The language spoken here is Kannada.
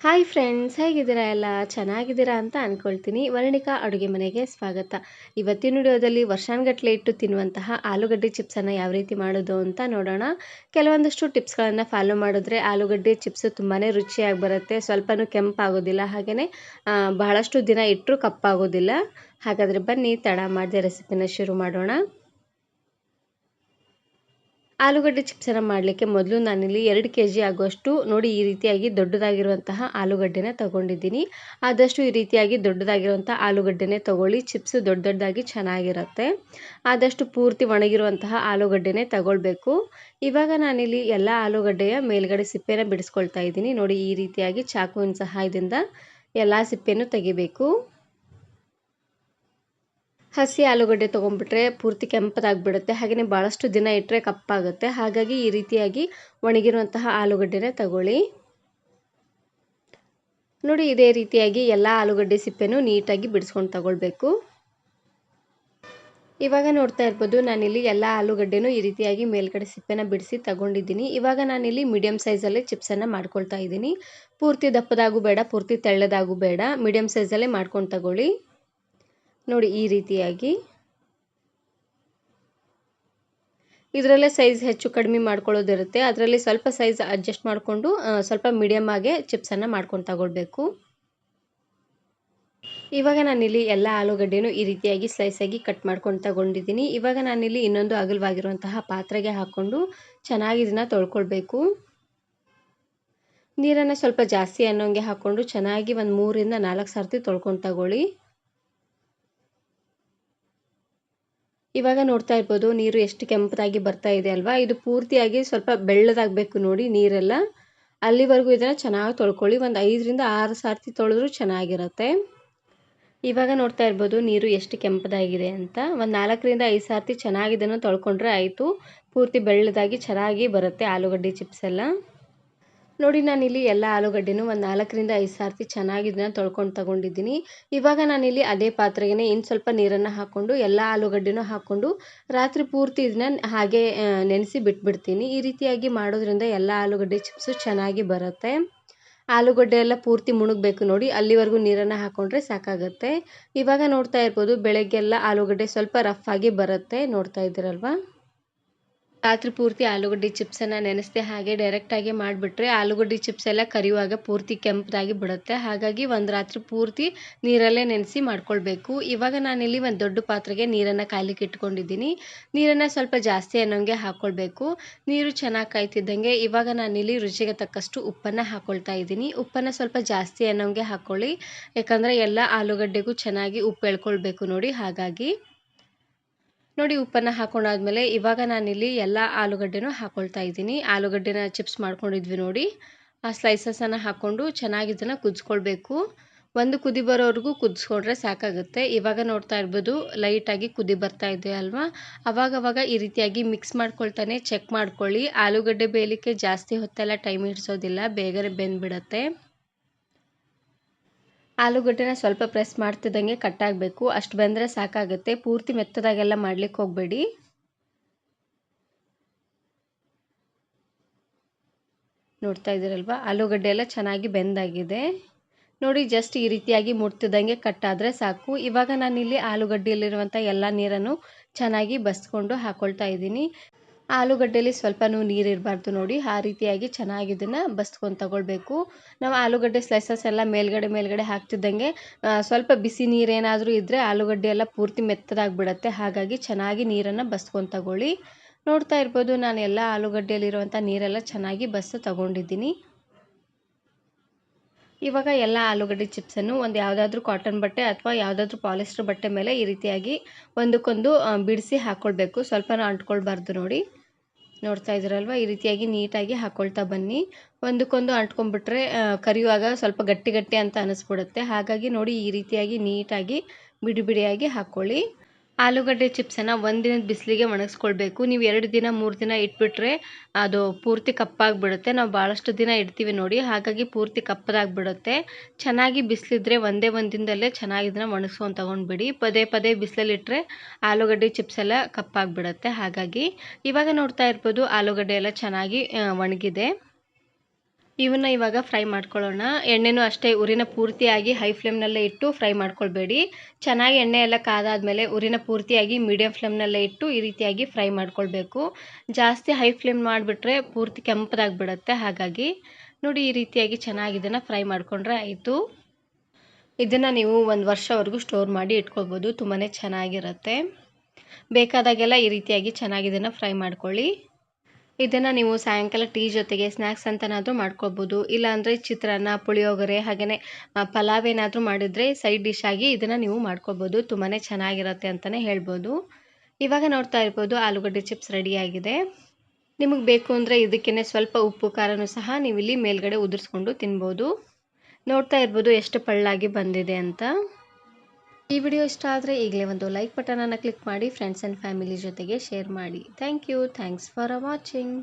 ಹಾಯ್ ಫ್ರೆಂಡ್ಸ್ ಹೇಗಿದ್ದೀರಾ ಎಲ್ಲ? ಚೆನ್ನಾಗಿದ್ದೀರಾ ಅಂತ ಅಂದ್ಕೊಳ್ತೀನಿ ವರ್ಣಿಕಾ ಅಡುಗೆ ಮನೆಗೆ ಸ್ವಾಗತ. ಇವತ್ತಿನ ವಿಡಿಯೋದಲ್ಲಿ ವರ್ಷಾನ್ಗಟ್ಟಲೆ ಇಟ್ಟು ತಿನ್ನುವಂತಹ ಆಲೂಗಡ್ಡೆ ಚಿಪ್ಸನ್ನು ಯಾವ ರೀತಿ ಮಾಡೋದು ಅಂತ ನೋಡೋಣ. ಕೆಲವೊಂದಷ್ಟು ಟಿಪ್ಸ್ಗಳನ್ನು ಫಾಲೋ ಮಾಡಿದ್ರೆ ಆಲೂಗಡ್ಡೆ ಚಿಪ್ಸು ತುಂಬಾ ರುಚಿಯಾಗಿ ಬರುತ್ತೆ. ಸ್ವಲ್ಪನೂ ಕೆಂಪಾಗೋದಿಲ್ಲ ಹಾಗೆಯೇ ಬಹಳಷ್ಟು ದಿನ ಇಟ್ಟರೂ ಕಪ್ಪಾಗೋದಿಲ್ಲ. ಹಾಗಾದರೆ ಬನ್ನಿ, ತಡ ಮಾಡದೆ ರೆಸಿಪಿನ ಶುರು ಮಾಡೋಣ. ಆಲೂಗಡ್ಡೆ ಚಿಪ್ಸನ್ನು ಮಾಡಲಿಕ್ಕೆ ಮೊದಲು ನಾನಿಲ್ಲಿ ಎರಡು ಕೆ ಜಿ ಆಗುವಷ್ಟು ನೋಡಿ ಈ ರೀತಿಯಾಗಿ ದೊಡ್ಡದಾಗಿರುವಂತಹ ಆಲೂಗಡ್ಡೆನ ತಗೊಂಡಿದ್ದೀನಿ. ಆದಷ್ಟು ಈ ರೀತಿಯಾಗಿ ದೊಡ್ಡದಾಗಿರುವಂಥ ಆಲೂಗಡ್ಡೆನೇ ತಗೊಳ್ಳಿ. ಚಿಪ್ಸು ದೊಡ್ಡ ದೊಡ್ಡದಾಗಿ ಚೆನ್ನಾಗಿರುತ್ತೆ. ಆದಷ್ಟು ಪೂರ್ತಿ ಒಣಗಿರುವಂತಹ ಆಲೂಗಡ್ಡೆನೇ ತಗೊಳ್ಬೇಕು. ಇವಾಗ ನಾನಿಲ್ಲಿ ಎಲ್ಲ ಆಲೂಗಡ್ಡೆಯ ಮೇಲ್ಗಡೆ ಸಿಪ್ಪೆನ ಬಿಡಿಸ್ಕೊಳ್ತಾ ಇದ್ದೀನಿ. ನೋಡಿ ಈ ರೀತಿಯಾಗಿ ಚಾಕುವಿನ ಸಹಾಯದಿಂದ ಎಲ್ಲ ಸಿಪ್ಪೆನೂ ತೆಗಿಬೇಕು. ಹಸಿ ಆಲೂಗಡ್ಡೆ ತೊಗೊಂಡ್ಬಿಟ್ರೆ ಪೂರ್ತಿ ಕೆಂಪದಾಗಿಬಿಡುತ್ತೆ. ಹಾಗೆಯೇ ಭಾಳಷ್ಟು ದಿನ ಇಟ್ಟರೆ ಕಪ್ಪಾಗುತ್ತೆ. ಹಾಗಾಗಿ ಈ ರೀತಿಯಾಗಿ ಒಣಗಿರುವಂತಹ ಆಲೂಗಡ್ಡೆನೇ ತಗೊಳ್ಳಿ. ನೋಡಿ, ಇದೇ ರೀತಿಯಾಗಿ ಎಲ್ಲ ಆಲೂಗಡ್ಡೆ ಸಿಪ್ಪೆನೂ ನೀಟಾಗಿ ಬಿಡಿಸ್ಕೊಂಡು ತಗೊಳ್ಬೇಕು. ಇವಾಗ ನೋಡ್ತಾ ಇರ್ಬೋದು, ನಾನಿಲ್ಲಿ ಎಲ್ಲ ಆಲೂಗಡ್ಡೆನೂ ಈ ರೀತಿಯಾಗಿ ಮೇಲ್ಗಡೆ ಸಿಪ್ಪೆನ ಬಿಡಿಸಿ ತಗೊಂಡಿದ್ದೀನಿ. ಇವಾಗ ನಾನಿಲ್ಲಿ ಮೀಡಿಯಮ್ ಸೈಜಲ್ಲೇ ಚಿಪ್ಸನ್ನು ಮಾಡ್ಕೊಳ್ತಾ ಇದ್ದೀನಿ. ಪೂರ್ತಿ ದಪ್ಪದಾಗೂ ಬೇಡ, ಪೂರ್ತಿ ತೆಳ್ಳದಾಗೂ ಬೇಡ. ಮೀಡಿಯಮ್ ಸೈಜಲ್ಲೇ ಮಾಡ್ಕೊಂಡು ತಗೊಳ್ಳಿ. ನೋಡಿ ಈ ರೀತಿಯಾಗಿ. ಇದರಲ್ಲೇ ಸೈಜ್ ಹೆಚ್ಚು ಕಡಿಮೆ ಮಾಡ್ಕೊಳ್ಳೋದಿರುತ್ತೆ. ಅದರಲ್ಲಿ ಸ್ವಲ್ಪ ಸೈಜ್ ಅಡ್ಜಸ್ಟ್ ಮಾಡಿಕೊಂಡು ಸ್ವಲ್ಪ ಮೀಡಿಯಮ್ ಆಗಿ ಚಿಪ್ಸನ್ನು ಮಾಡ್ಕೊಂಡು ತಗೊಳ್ಬೇಕು. ಇವಾಗ ನಾನಿಲ್ಲಿ ಎಲ್ಲ ಆಲೂಗಡ್ಡೆನೂ ಈ ರೀತಿಯಾಗಿ ಸ್ಲೈಸಾಗಿ ಕಟ್ ಮಾಡ್ಕೊಂಡು ತಗೊಂಡಿದ್ದೀನಿ. ಇವಾಗ ನಾನಿಲ್ಲಿ ಇನ್ನೊಂದು ಅಗಲವಾಗಿರುವಂತಹ ಪಾತ್ರೆಗೆ ಹಾಕ್ಕೊಂಡು ಚೆನ್ನಾಗಿ ಇದನ್ನು ತೊಳ್ಕೊಳ್ಬೇಕು. ನೀರನ್ನು ಸ್ವಲ್ಪ ಜಾಸ್ತಿ ಅನ್ನೋಂಗೆ ಹಾಕ್ಕೊಂಡು ಚೆನ್ನಾಗಿ ಒಂದು ಮೂರಿಂದ ನಾಲ್ಕು ಸರ್ತಿ ತೊಳ್ಕೊಂಡು ತಗೊಳ್ಳಿ. ಇವಾಗ ನೋಡ್ತಾ ಇರ್ಬೋದು, ನೀರು ಎಷ್ಟು ಕೆಂಪದಾಗಿ ಬರ್ತಾ ಇದೆ ಅಲ್ವಾ? ಇದು ಪೂರ್ತಿಯಾಗಿ ಸ್ವಲ್ಪ ಬೆಳ್ಳದಾಗಬೇಕು ನೋಡಿ ನೀರೆಲ್ಲ. ಅಲ್ಲಿವರೆಗೂ ಇದನ್ನು ಚೆನ್ನಾಗಿ ತೊಳ್ಕೊಳ್ಳಿ. ಒಂದು ಐದರಿಂದ ಆರು ಸಾರ್ತಿ ತೊಳೆದ್ರೂ ಚೆನ್ನಾಗಿರುತ್ತೆ. ಇವಾಗ ನೋಡ್ತಾ ಇರ್ಬೋದು, ನೀರು ಎಷ್ಟು ಕೆಂಪದಾಗಿದೆ ಅಂತ. ಒಂದು ನಾಲ್ಕರಿಂದ ಐದು ಸಾರ್ತಿ ಚೆನ್ನಾಗಿ ಇದನ್ನು ತೊಳ್ಕೊಂಡ್ರೆ ಆಯಿತು. ಪೂರ್ತಿ ಬೆಳ್ಳದಾಗಿ ಚೆನ್ನಾಗಿ ಬರುತ್ತೆ ಆಲೂಗಡ್ಡೆ ಚಿಪ್ಸ್ ಎಲ್ಲ. ನೋಡಿ, ನಾನಿಲ್ಲಿ ಎಲ್ಲ ಆಲೂಗಡ್ಡೆನೂ ಒಂದು ನಾಲ್ಕರಿಂದ ಐದು ಸಾರ್ತಿ ಚೆನ್ನಾಗಿ ಇದನ್ನ ತೊಳ್ಕೊಂಡು ತಗೊಂಡಿದ್ದೀನಿ. ಇವಾಗ ನಾನಿಲ್ಲಿ ಅದೇ ಪಾತ್ರೆಗೆ ಇನ್ನು ಸ್ವಲ್ಪ ನೀರನ್ನು ಹಾಕ್ಕೊಂಡು, ಎಲ್ಲ ಆಲೂಗಡ್ಡೆನೂ ಹಾಕ್ಕೊಂಡು ರಾತ್ರಿ ಪೂರ್ತಿ ಇದನ್ನ ಹಾಗೆ ನೆನೆಸಿ ಬಿಟ್ಬಿಡ್ತೀನಿ. ಈ ರೀತಿಯಾಗಿ ಮಾಡೋದ್ರಿಂದ ಎಲ್ಲ ಆಲೂಗಡ್ಡೆ ಚಿಪ್ಸು ಚೆನ್ನಾಗಿ ಬರುತ್ತೆ. ಆಲೂಗಡ್ಡೆ ಎಲ್ಲ ಪೂರ್ತಿ ಮುಣುಗಬೇಕು ನೋಡಿ, ಅಲ್ಲಿವರೆಗೂ ನೀರನ್ನು ಹಾಕ್ಕೊಂಡ್ರೆ ಸಾಕಾಗುತ್ತೆ. ಇವಾಗ ನೋಡ್ತಾ ಇರ್ಬೋದು, ಬೆಳಗ್ಗೆಲ್ಲ ಆಲೂಗಡ್ಡೆ ಸ್ವಲ್ಪ ರಫ್ ಆಗಿ ಬರುತ್ತೆ. ನೋಡ್ತಾ ಇದ್ದೀರಲ್ವಾ? ರಾತ್ರಿ ಪೂರ್ತಿ ಆಲೂಗಡ್ಡೆ ಚಿಪ್ಸನ್ನು ನೆನೆಸ್ದೆ ಹಾಗೆ ಡೈರೆಕ್ಟಾಗಿ ಮಾಡಿಬಿಟ್ರೆ ಆಲೂಗಡ್ಡೆ ಚಿಪ್ಸ್ ಎಲ್ಲ ಕರಿಯುವಾಗ ಪೂರ್ತಿ ಕೆಂಪದಾಗಿ ಬಿಡುತ್ತೆ. ಹಾಗಾಗಿ ಒಂದು ರಾತ್ರಿ ಪೂರ್ತಿ ನೀರಲ್ಲೇ ನೆನೆಸಿ ಮಾಡ್ಕೊಳ್ಬೇಕು. ಇವಾಗ ನಾನಿಲ್ಲಿ ಒಂದು ದೊಡ್ಡ ಪಾತ್ರೆಗೆ ನೀರನ್ನು ಕಾಯ್ಲಿಕ್ಕೆ ಇಟ್ಕೊಂಡಿದ್ದೀನಿ. ನೀರನ್ನು ಸ್ವಲ್ಪ ಜಾಸ್ತಿ ಅನ್ನೋಂಗೆ ಹಾಕ್ಕೊಳ್ಬೇಕು ನೀರು ಚೆನ್ನಾಗಿ ಕಾಯ್ತಿದ್ದಂಗೆ ಇವಾಗ ನಾನಿಲ್ಲಿ ರುಚಿಗೆ ತಕ್ಕಷ್ಟು ಉಪ್ಪನ್ನು ಹಾಕ್ಕೊಳ್ತಾ ಇದ್ದೀನಿ. ಉಪ್ಪನ್ನು ಸ್ವಲ್ಪ ಜಾಸ್ತಿ ಅನ್ನೋಂಗೆ ಹಾಕ್ಕೊಳ್ಳಿ ಯಾಕಂದರೆ ಎಲ್ಲ ಆಲೂಗಡ್ಡೆಗೂ ಚೆನ್ನಾಗಿ ಉಪ್ಪು ಎಳ್ಕೊಳ್ಬೇಕು ನೋಡಿ. ಹಾಗಾಗಿ ನೋಡಿ, ಉಪ್ಪನ್ನು ಹಾಕೊಂಡಾದ್ಮೇಲೆ ಇವಾಗ ನಾನಿಲ್ಲಿ ಎಲ್ಲ ಆಲೂಗಡ್ಡೆನೂ ಹಾಕ್ಕೊಳ್ತಾ ಇದ್ದೀನಿ. ಆಲೂಗಡ್ಡೆನ ಚಿಪ್ಸ್ ಮಾಡ್ಕೊಂಡಿದ್ವಿ ನೋಡಿ. ಆ ಸ್ಲೈಸಸನ್ನು ಹಾಕ್ಕೊಂಡು ಚೆನ್ನಾಗಿ ಇದನ್ನು ಕುದಿಸ್ಕೊಳ್ಬೇಕು. ಒಂದು ಕುದಿ ಬರೋವರೆಗೂ ಕುದಿಸ್ಕೊಂಡ್ರೆ ಸಾಕಾಗುತ್ತೆ. ಇವಾಗ ನೋಡ್ತಾ ಇರ್ಬೋದು ಲೈಟಾಗಿ ಕುದಿ ಬರ್ತಾ ಇದೆ ಅಲ್ವಾ? ಅವಾಗವಾಗ ಈ ರೀತಿಯಾಗಿ ಮಿಕ್ಸ್ ಮಾಡ್ಕೊಳ್ತಾನೆ ಚೆಕ್ ಮಾಡ್ಕೊಳ್ಳಿ. ಆಲೂಗಡ್ಡೆ ಬೇಯಲಿಕ್ಕೆ ಜಾಸ್ತಿ ಹೊತ್ತೆಲ್ಲ ಟೈಮ್ ಹಿಡಿಸೋದಿಲ್ಲ, ಬೇಗನೆ ಬೆಂದ್ಬಿಡತ್ತೆ. ಆಲೂಗಡ್ಡೆನ ಸ್ವಲ್ಪ ಪ್ರೆಸ್ ಮಾಡ್ತಿದ್ದಂಗೆ ಕಟ್ಟಾಗಬೇಕು. ಅಷ್ಟು ಬೆಂದರೆ ಸಾಕಾಗುತ್ತೆ. ಪೂರ್ತಿ ಮೆತ್ತದಾಗೆಲ್ಲ ಮಾಡ್ಲಿಕ್ಕೆ ಹೋಗಬೇಡಿ. ನೋಡ್ತಾ ಇದ್ದೀರಲ್ವ? ಆಲೂಗಡ್ಡೆ ಎಲ್ಲ ಚೆನ್ನಾಗಿ ಬೆಂದಾಗಿದೆ. ನೋಡಿ, ಜಸ್ಟ್ ಈ ರೀತಿಯಾಗಿ ಮುಟ್ತಿದ್ದಂಗೆ ಕಟ್ಟಾದರೆ ಸಾಕು. ಇವಾಗ ನಾನಿಲ್ಲಿ ಆಲೂಗಡ್ಡೆಯಲ್ಲಿರುವಂಥ ಎಲ್ಲ ನೀರನ್ನು ಚೆನ್ನಾಗಿ ಬಸ್ಕೊಂಡು ಹಾಕ್ಕೊಳ್ತಾ ಇದ್ದೀನಿ. ಆಲೂಗಡ್ಡೆಯಲ್ಲಿ ಸ್ವಲ್ಪನೂ ನೀರು ಇರಬಾರ್ದು ನೋಡಿ. ಆ ರೀತಿಯಾಗಿ ಚೆನ್ನಾಗಿ ಇದನ್ನು ಬಸ್ಕೊಂಡು ತಗೊಳ್ಬೇಕು. ನಾವು ಆಲೂಗಡ್ಡೆ ಸ್ಲೈಸಸ್ ಎಲ್ಲ ಮೇಲ್ಗಡೆ ಮೇಲ್ಗಡೆ ಹಾಕ್ತಿದ್ದಂಗೆ ಸ್ವಲ್ಪ ಬಿಸಿ ನೀರೇನಾದರೂ ಇದ್ದರೆ ಆಲೂಗಡ್ಡೆ ಎಲ್ಲ ಪೂರ್ತಿ ಮೆತ್ತದಾಗಿಬಿಡತ್ತೆ. ಹಾಗಾಗಿ ಚೆನ್ನಾಗಿ ನೀರನ್ನು ಬಸ್ಕೊಂಡು ತಗೊಳ್ಳಿ. ನೋಡ್ತಾ ಇರ್ಬೋದು, ನಾನು ಎಲ್ಲ ಆಲೂಗಡ್ಡೆಯಲ್ಲಿರುವಂಥ ನೀರೆಲ್ಲ ಚೆನ್ನಾಗಿ ಬಸ್ಸು ತಗೊಂಡಿದ್ದೀನಿ. ಇವಾಗ ಎಲ್ಲ ಆಲೂಗಡ್ಡೆ ಚಿಪ್ಸನ್ನು ಒಂದು ಯಾವುದಾದ್ರೂ ಕಾಟನ್ ಬಟ್ಟೆ ಅಥವಾ ಯಾವುದಾದ್ರೂ ಪಾಲಿಸ್ಟರ್ ಬಟ್ಟೆ ಮೇಲೆ ಈ ರೀತಿಯಾಗಿ ಒಂದಕ್ಕೊಂದು ಬಿಡಿಸಿ ಹಾಕ್ಕೊಳ್ಬೇಕು ಸ್ವಲ್ಪನೂ ಅಂಟ್ಕೊಳ್ಬಾರ್ದು ನೋಡಿ. ನೋಡ್ತಾ ಇದ್ದೀರಲ್ವ ಈ ರೀತಿಯಾಗಿ ನೀಟಾಗಿ ಹಾಕ್ಕೊಳ್ತಾ ಬನ್ನಿ. ಒಂದಕ್ಕೊಂದು ಅಂಟ್ಕೊಂಡ್ಬಿಟ್ರೆ ಕರಿಯುವಾಗ ಸ್ವಲ್ಪ ಗಟ್ಟಿ ಗಟ್ಟಿ ಅಂತ ಅನ್ನಿಸ್ಬಿಡುತ್ತೆ ಹಾಗಾಗಿ ನೋಡಿ ಈ ರೀತಿಯಾಗಿ ನೀಟಾಗಿ ಬಿಡಿ ಬಿಡಿಯಾಗಿ ಹಾಕ್ಕೊಳ್ಳಿ ಆಲೂಗಡ್ಡೆ ಚಿಪ್ಸನ್ನು ಒಂದಿನದ ಬಿಸಿಲಿಗೆ ಒಣಗಿಸ್ಕೊಳ್ಬೇಕು. ನೀವು ಎರಡು ದಿನ, ಮೂರು ದಿನ ಇಟ್ಬಿಟ್ರೆ ಅದು ಪೂರ್ತಿ ಕಪ್ಪಾಗಿಬಿಡುತ್ತೆ. ನಾವು ಭಾಳಷ್ಟು ದಿನ ಇಡ್ತೀವಿ ನೋಡಿ. ಹಾಗಾಗಿ ಪೂರ್ತಿ ಕಪ್ಪದಾಗಿಬಿಡುತ್ತೆ. ಚೆನ್ನಾಗಿ ಬಿಸಿಲಿದ್ರೆ ಒಂದೇ ಒಂದು ದಿನದಲ್ಲೇ ಚೆನ್ನಾಗಿ ಇದನ್ನು ಒಣಗಿಸ್ಕೊಂಡು ತೊಗೊಂಡ್ಬಿಡಿ. ಪದೇ ಪದೇ ಬಿಸಿಲಲ್ಲಿಟ್ಟರೆ ಆಲೂಗಡ್ಡೆ ಚಿಪ್ಸ್ ಎಲ್ಲ ಕಪ್ಪಾಗಿಬಿಡುತ್ತೆ. ಹಾಗಾಗಿ ಇವಾಗ ನೋಡ್ತಾ ಇರ್ಬೋದು ಆಲೂಗಡ್ಡೆ ಎಲ್ಲ ಚೆನ್ನಾಗಿ ಒಣಗಿದೆ. ಇವನ್ನ ಇವಾಗ ಫ್ರೈ ಮಾಡ್ಕೊಳ್ಳೋಣ. ಎಣ್ಣೆನೂ ಅಷ್ಟೇ ಉರಿನ ಪೂರ್ತಿಯಾಗಿ ಹೈ ಫ್ಲೇಮ್ನಲ್ಲೇ ಇಟ್ಟು ಫ್ರೈ ಮಾಡ್ಕೊಳ್ಬೇಡಿ. ಚೆನ್ನಾಗಿ ಎಣ್ಣೆ ಎಲ್ಲ ಕಾದಾದಮೇಲೆ ಉರಿನ ಪೂರ್ತಿಯಾಗಿ ಮೀಡಿಯಮ್ ಫ್ಲೇಮ್ನಲ್ಲೇ ಇಟ್ಟು ಈ ರೀತಿಯಾಗಿ ಫ್ರೈ ಮಾಡ್ಕೊಳ್ಬೇಕು. ಜಾಸ್ತಿ ಹೈ ಫ್ಲೇಮ್ ಮಾಡಿಬಿಟ್ರೆ ಪೂರ್ತಿ ಕೆಂಪದಾಗಿಬಿಡತ್ತೆ. ಹಾಗಾಗಿ ನೋಡಿ ಈ ರೀತಿಯಾಗಿ ಚೆನ್ನಾಗಿ ಇದನ್ನು ಫ್ರೈ ಮಾಡಿಕೊಂಡ್ರೆ ಆಯಿತು. ಇದನ್ನು ನೀವು ಒಂದು ವರ್ಷವರೆಗೂ ಸ್ಟೋರ್ ಮಾಡಿ ಇಟ್ಕೊಳ್ಬೋದು. ತುಂಬಾ ಚೆನ್ನಾಗಿರುತ್ತೆ. ಬೇಕಾದಾಗೆಲ್ಲ ಈ ರೀತಿಯಾಗಿ ಚೆನ್ನಾಗಿ ಇದನ್ನು ಫ್ರೈ ಮಾಡ್ಕೊಳ್ಳಿ. ಇದನ್ನು ನೀವು ಸಾಯಂಕಾಲ ಟೀ ಜೊತೆಗೆ ಸ್ನ್ಯಾಕ್ಸ್ ಅಂತನಾದರೂ ಮಾಡ್ಕೊಳ್ಬೋದು ಇಲ್ಲಾಂದರೆ ಚಿತ್ರಾನ್ನ, ಪುಳಿಯೋಗರೆ ಹಾಗೆಯೇ ಪಲಾವ್ ಏನಾದರೂ ಮಾಡಿದರೆ ಸೈಡ್ ಡಿಶ್ ಆಗಿ ಇದನ್ನು ನೀವು ಮಾಡ್ಕೊಬೋದು. ತುಂಬಾ ಚೆನ್ನಾಗಿರುತ್ತೆ ಅಂತಲೇ ಹೇಳ್ಬೋದು. ಇವಾಗ ನೋಡ್ತಾ ಇರ್ಬೋದು ಆಲೂಗಡ್ಡೆ ಚಿಪ್ಸ್ ರೆಡಿಯಾಗಿದೆ ನಿಮಗೆ ಬೇಕು ಅಂದರೆ ಇದಕ್ಕೇ ಸ್ವಲ್ಪ ಉಪ್ಪು, ಖಾರನೂ ಸಹ ನೀವು ಇಲ್ಲಿ ಮೇಲ್ಗಡೆ ಉದುರಿಸ್ಕೊಂಡು ತಿನ್ಬೋದು. ನೋಡ್ತಾ ಇರ್ಬೋದು ಎಷ್ಟು ಪಳ್ಳಾಗಿ ಬಂದಿದೆ ಅಂತ. ಈ ವಿಡಿಯೋ ಇಷ್ಟ ಆದರೆ ಈಗಲೇ ಒಂದು ಲೈಕ್ ಬಟನನ್ನು ಕ್ಲಿಕ್ ಮಾಡಿ ಫ್ರೆಂಡ್ಸ್ ಆ್ಯಂಡ್ ಫ್ಯಾಮಿಲಿ ಜೊತೆಗೆ ಶೇರ್ ಮಾಡಿ. Thank you thanks for watching